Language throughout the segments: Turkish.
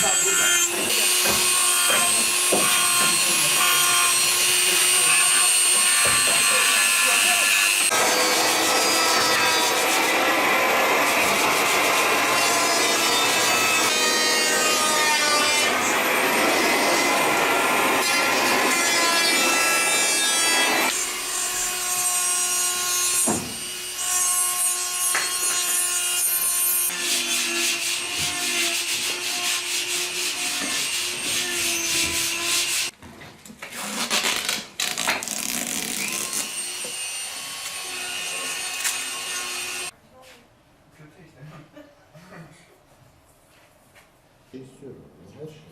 İstiyorum. Her şey. Ne?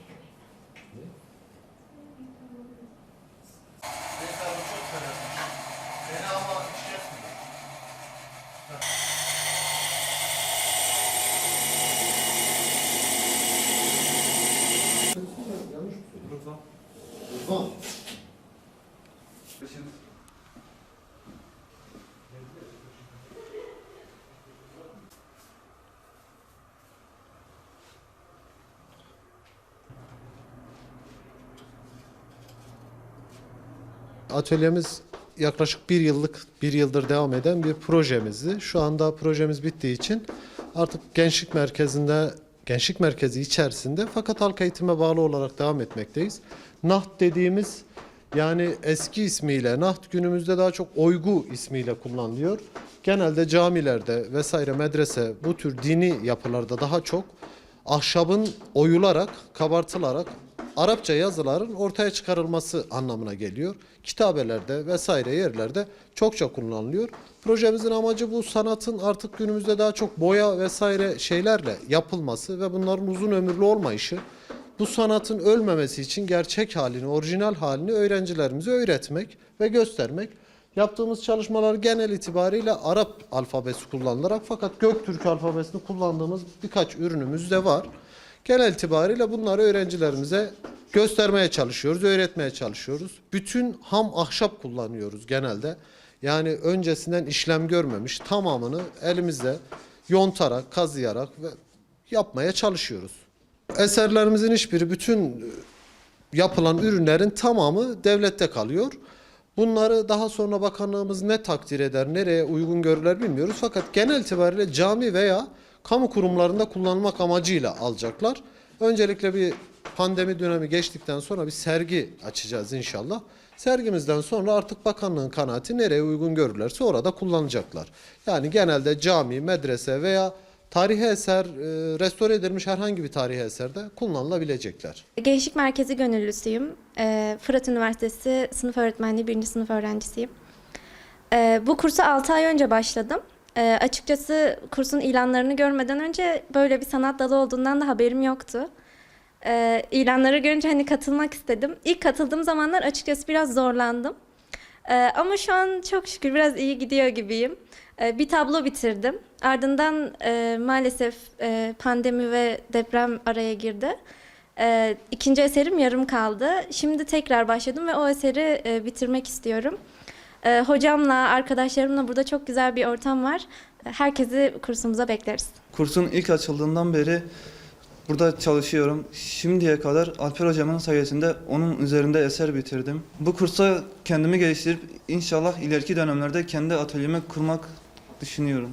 Atölyemiz yaklaşık bir yıllık, bir yıldır devam eden bir projemizdi. Şu anda projemiz bittiği için artık gençlik merkezinde, gençlik merkezi içerisinde fakat halk eğitime bağlı olarak devam etmekteyiz. Naht dediğimiz yani eski ismiyle Naht günümüzde daha çok oygu ismiyle kullanılıyor. Genelde camilerde vesaire medrese bu tür dini yapılarda daha çok ahşabın oyularak, kabartılarak Arapça yazıların ortaya çıkarılması anlamına geliyor. Kitabelerde vesaire yerlerde çokça kullanılıyor. Projemizin amacı bu sanatın artık günümüzde daha çok boya vesaire şeylerle yapılması ve bunların uzun ömürlü olmayışı. Bu sanatın ölmemesi için gerçek halini, orijinal halini öğrencilerimize öğretmek ve göstermek. Yaptığımız çalışmalar genel itibariyle Arap alfabesi kullanılarak fakat Göktürk alfabesini kullandığımız birkaç ürünümüz de var. Genel itibariyle bunları öğrencilerimize göstermeye çalışıyoruz, öğretmeye çalışıyoruz. Bütün ham ahşap kullanıyoruz genelde. Yani öncesinden işlem görmemiş tamamını elimizde yontarak, kazıyarak ve yapmaya çalışıyoruz. Eserlerimizin hiçbiri bütün yapılan ürünlerin tamamı devlette kalıyor. Bunları daha sonra bakanlığımız ne takdir eder, nereye uygun görürler bilmiyoruz. Fakat genel itibariyle cami veya kamu kurumlarında kullanılmak amacıyla alacaklar. Öncelikle bir pandemi dönemi geçtikten sonra bir sergi açacağız inşallah. Sergimizden sonra artık bakanlığın kanaati nereye uygun görürlerse orada kullanacaklar. Yani genelde cami, medrese veya tarihi eser, e, restore edilmiş herhangi bir tarihi eserde kullanılabilecekler. Gençlik Merkezi gönüllüsüyüm. Ee, Fırat Üniversitesi sınıf öğretmenliği birinci sınıf öğrencisiyim. Ee, bu kursa 6 ay önce başladım. Ee, açıkçası kursun ilanlarını görmeden önce böyle bir sanat dalı olduğundan da haberim yoktu. Ee, ilanları görünce hani katılmak istedim. İlk katıldığım zamanlar açıkçası biraz zorlandım. Ee, ama şu an çok şükür biraz iyi gidiyor gibiyim. Ee, bir tablo bitirdim. Ardından e, maalesef e, pandemi ve deprem araya girdi. Ee, ikinci eserim yarım kaldı. Şimdi tekrar başladım ve o eseri e, bitirmek istiyorum. Ee, hocamla, arkadaşlarımla burada çok güzel bir ortam var. Herkesi kursumuza bekleriz. Kursun ilk açıldığından beri burada çalışıyorum. Şimdiye kadar Alper hocamın sayesinde onun üzerinde eser bitirdim. Bu kursa kendimi geliştirip inşallah ileriki dönemlerde kendi atölyemi kurmak düşünüyorum.